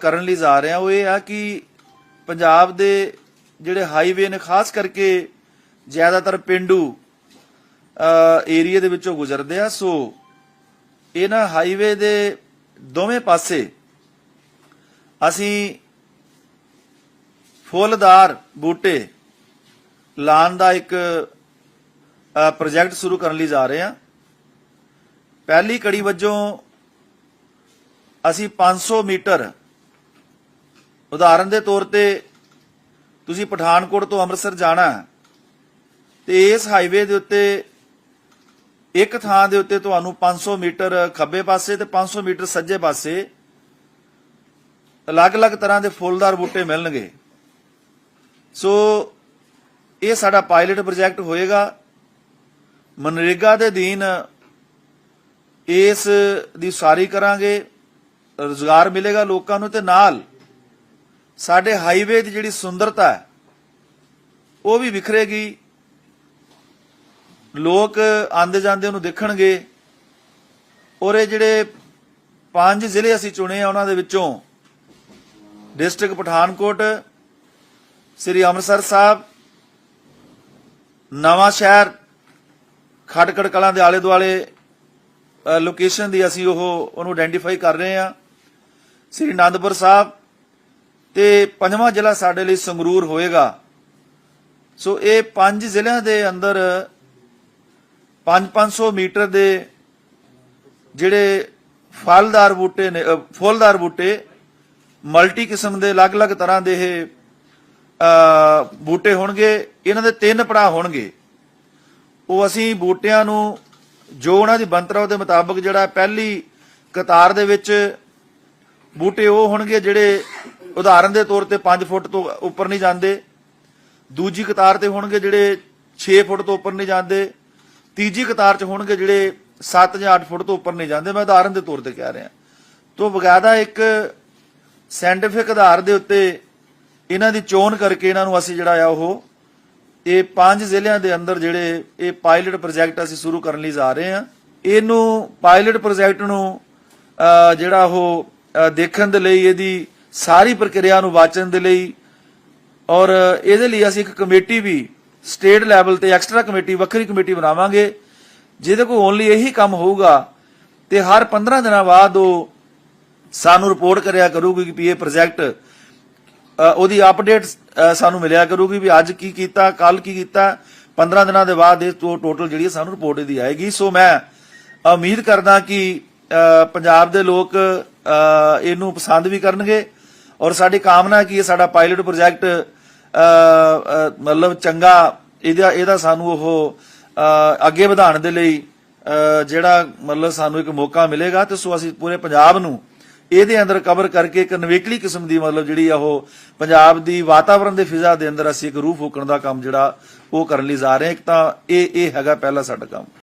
ਕਰਨ ਲਈ ਜਾ ਰਹੇ। ਹਾਂ ਉਹ ਇਹ ਆ ਕਿ ਪੰਜਾਬ ਦੇ ਜਿਹੜੇ ਹਾਈਵੇ ਨੇ, ਖਾਸ ਕਰਕੇ ਜ਼ਿਆਦਾਤਰ ਪਿੰਡੂ ਏਰੀਆ ਦੇ ਵਿੱਚੋਂ ਗੁਜ਼ਰਦੇ ਆ। ਸੋ, ਇਹਨਾਂ ਹਾਈਵੇ ਦੇ ਦੋਵੇਂ ਪਾਸੇ ਅਸੀਂ ਫੁੱਲਦਾਰ ਬੂਟੇ ਲਾਉਣ ਦਾ ਇੱਕ ਪ੍ਰੋਜੈਕਟ ਸ਼ੁਰੂ ਕਰਨ ਲਈ ਜਾ ਰਹੇ ਹਾਂ ਪਹਿਲੀ ਕੜੀ ਵਜੋਂ ਅਸੀਂ 500 ਮੀਟਰ ਉਦਾਹਰਨ ਦੇ ਤੌਰ ਤੇ ਤੁਸੀਂ ਪਠਾਨਕੋਟ ਤੋਂ ਅੰਮ੍ਰਿਤਸਰ ਜਾਣਾ ਹੈ, ਤੇ ਇਸ ਹਾਈਵੇ ਦੇ ਉੱਤੇ ਇੱਕ ਥਾਂ ਦੇ ਉੱਤੇ ਤੁਹਾਨੂੰ 500 ਮੀਟਰ ਖੱਬੇ ਪਾਸੇ ਤੇ 500 ਮੀਟਰ ਸੱਜੇ ਪਾਸੇ ਅਲੱਗ-ਅਲੱਗ ਤਰ੍ਹਾਂ ਦੇ ਫੁੱਲਦਾਰ ਬੂਟੇ ਮਿਲਣਗੇ। ਸੋ ਇਹ ਸਾਡਾ ਪਾਇਲਟ ਪ੍ਰੋਜੈਕਟ ਹੋਏਗਾ। ਮਨਰੇਗਾ ਦੇ ਅਧੀਨ ਇਸ ਦੀ ਸਾਰੀ ਕਰਾਂਗੇ। ਰੋਜ਼ਗਾਰ ਮਿਲੇਗਾ ਲੋਕਾਂ ਨੂੰ ਤੇ ਨਾਲ ਸਾਡੇ ਹਾਈਵੇ ਦੀ ਜਿਹੜੀ ਸੁੰਦਰਤਾ ਹੈ, ਉਹ ਵੀ ਵਿਖਰੇਗੀ। ਲੋਕ ਆਂਦੇ ਜਾਂਦੇ ਉਹਨੂੰ ਦੇਖਣਗੇ। ਔਰ ਇਹ ਜਿਹੜੇ ਪੰਜ ਜ਼ਿਲ੍ਹੇ ਅਸੀਂ ਚੁਣੇ ਆ ਉਹਨਾਂ ਦੇ ਵਿੱਚੋਂ, ਡਿਸਟ੍ਰਿਕਟ ਪਠਾਨਕੋਟ, ਸ੍ਰੀ ਅੰਮ੍ਰਿਤਸਰ ਸਾਹਿਬ, ਨਵਾਂ ਸ਼ਹਿਰ, ਖਟਕੜ ਕਲਾਂ ਦੇ ਆਲੇ ਦੁਆਲੇ ਲੋਕੇਸ਼ਨ ਦੀ ਅਸੀਂ ਉਹ, ਉਹਨੂੰ ਆਇਡੈਂਟੀਫਾਈ ਕਰ ਰਹੇ ਹਾਂ ਸ੍ਰੀ ਅਨੰਦਪੁਰ ਸਾਹਿਬ ਤੇ ਪੰਜਵਾਂ ਜ਼ਿਲ੍ਹਾ ਸਾਡੇ ਲਈ ਸੰਗਰੂਰ ਹੋਏਗਾ। ਸੋ ਇਹ ਪੰਜ ਜ਼ਿਲ੍ਹਿਆਂ ਦੇ ਅੰਦਰ 5-500 ਮੀਟਰ ਦੇ ਜਿਹੜੇ ਫਲਦਾਰ ਬੂਟੇ ਨੇ ਫੁੱਲਦਾਰ ਬੂਟੇ, ਮਲਟੀ ਕਿਸਮ ਦੇ ਅਲੱਗ-ਅਲੱਗ ਤਰ੍ਹਾਂ ਦੇ ਇਹ ਬੂਟੇ ਹੋਣਗੇ। ਇਹਨਾਂ ਦੇ ਤਿੰਨ ਪੜਾਅ ਹੋਣਗੇ। ਉਹ ਅਸੀਂ ਬੂਟਿਆਂ ਨੂੰ ਜੋ ਉਹਨਾਂ ਦੀ ਬੰਤਰਾ ਉਹਦੇ ਮੁਤਾਬਕ ਜਿਹੜਾ ਪਹਿਲੀ ਕਤਾਰ ਦੇ ਵਿੱਚ ਬੂਟੇ ਉਹ ਹੋਣਗੇ ਜਿਹੜੇ ਉਦਾਹਰਨ ਦੇ ਤੌਰ ਤੇ 5 ਫੁੱਟ ਤੋਂ ਉੱਪਰ ਨਹੀਂ ਜਾਂਦੇ, ਦੂਜੀ ਕਤਾਰ ਤੇ ਹੋਣਗੇ ਜਿਹੜੇ 6 ਫੁੱਟ ਤੋਂ ਉੱਪਰ ਨਹੀਂ ਜਾਂਦੇ, ਤੀਜੀ ਕਤਾਰ 'ਚ ਹੋਣਗੇ ਜਿਹੜੇ 7 ਜਾਂ 8 ਫੁੱਟ ਤੋਂ ਉੱਪਰ ਨਹੀਂ ਜਾਂਦੇ। ਮੈਂ ਉਦਾਹਰਨ ਦੇ ਤੌਰ ਤੇ ਕਹਿ ਰਿਹਾ। ਤੋਂ ਬਗਾਇਦਾ ਇੱਕ ਸਾਇੰਟੀਫਿਕ ਆਧਾਰ ਦੇ ਉੱਤੇ ਇਹਨਾਂ ਦੀ ਚੋਣ ਕਰਕੇ ਇਹਨਾਂ ਨੂੰ ਅਸੀਂ ਜਿਹੜਾ ਆ ਉਹ, ਇਹ ਪੰਜ ਜ਼ਿਲ੍ਹਿਆਂ ਦੇ ਅੰਦਰ ਜਿਹੜੇ ਇਹ ਪਾਇਲਟ ਪ੍ਰੋਜੈਕਟ ਅਸੀਂ ਸ਼ੁਰੂ ਕਰਨ ਲਈ ਜਾ ਰਹੇ ਹਾਂ। ਇਹਨੂੰ ਪਾਇਲਟ ਪ੍ਰੋਜੈਕਟ ਨੂੰ ਜਿਹੜਾ ਉਹ ਦੇਖਣ ਦੇ ਲਈ ਇਹਦੀ ਸਾਰੀ ਪ੍ਰਕਿਰਿਆ ਨੂੰ ਵਾਚਣ ਦੇ ਲਈ ਔਰ ਇਹਦੇ ਲਈ ਅਸੀਂ ਇੱਕ ਕਮੇਟੀ ਵੀ ਸਟੇਟ ਲੈਵਲ ਤੇ ਐਕਸਟਰਾ ਕਮੇਟੀ, ਵੱਖਰੀ ਕਮੇਟੀ ਬਣਾਵਾਂਗੇ, ਜਿਹਦੇ ਕੋਲ ਓਨਲੀ ਇਹੀ ਕੰਮ ਹੋਊਗਾ ਤੇ ਹਰ 15 ਦਿਨਾਂ ਬਾਅਦ ਉਹ ਸਾਨੂੰ ਰਿਪੋਰਟ ਕਰਿਆ ਕਰੂਗੀ ਕਿ ਵੀ ਇਹ ਪ੍ਰੋਜੈਕਟ ਉਹਦੀ ਅਪਡੇਟ ਸਾਨੂੰ ਮਿਲਿਆ ਕਰੂਗੀ ਵੀ ਅੱਜ ਕੀ ਕੀਤਾ ਕੱਲ ਕੀ ਕੀਤਾ 15 ਦਿਨਾਂ ਦੇ ਬਾਅਦ ਇਹ ਤੋਂ ਟੋਟਲ ਜਿਹੜੀ ਸਾਨੂੰ ਰਿਪੋਰਟ ਇਹਦੀ ਆਏਗੀ। ਸੋ ਮੈਂ ਉਮੀਦ ਕਰਦਾ ਕਿ ਪੰਜਾਬ ਦੇ ਲੋਕ ਇਹਨੂੰ ਪਸੰਦ ਵੀ ਕਰਨਗੇ ਔਰ ਸਾਡੀ ਕਾਮਨਾ ਹੈ ਕਿ ਇਹ ਸਾਡਾ ਪਾਇਲਟ ਪ੍ਰੋਜੈਕਟ ਮਤਲਬ ਚੰਗਾ ਇਹਦਾ ਇਹਦਾ ਸਾਨੂੰ ਉਹ ਅੱਗੇ ਵਧਾਉਣ ਦੇ ਲਈ ਜਿਹੜਾ ਮਤਲਬ ਸਾਨੂੰ ਇੱਕ ਮੌਕਾ ਮਿਲੇਗਾ, ਤੇ ਸੋ ਅਸੀਂ ਪੂਰੇ ਪੰਜਾਬ ਨੂੰ ਇਹਦੇ ਅੰਦਰ ਕਵਰ ਕਰਕੇ ਇੱਕ ਨਵੇਕਲੀ ਕਿਸਮ ਦੀ ਮਤਲਬ ਜਿਹੜੀ ਆ ਉਹ ਪੰਜਾਬ ਦੀ ਵਾਤਾਵਰਣ ਦੇ ਫਿਜ਼ਾ ਦੇ ਅੰਦਰ ਅਸੀਂ ਇੱਕ ਰੂਹ ਫੂਕਣ ਦਾ ਕੰਮ ਜਿਹੜਾ ਉਹ ਕਰਨ ਲਈ ਜਾ ਰਹੇ ਹਾਂ। ਇੱਕ ਤਾਂ ਇਹ ਇਹ ਹੈਗਾ ਪਹਿਲਾ ਸਾਡਾ ਕੰਮ।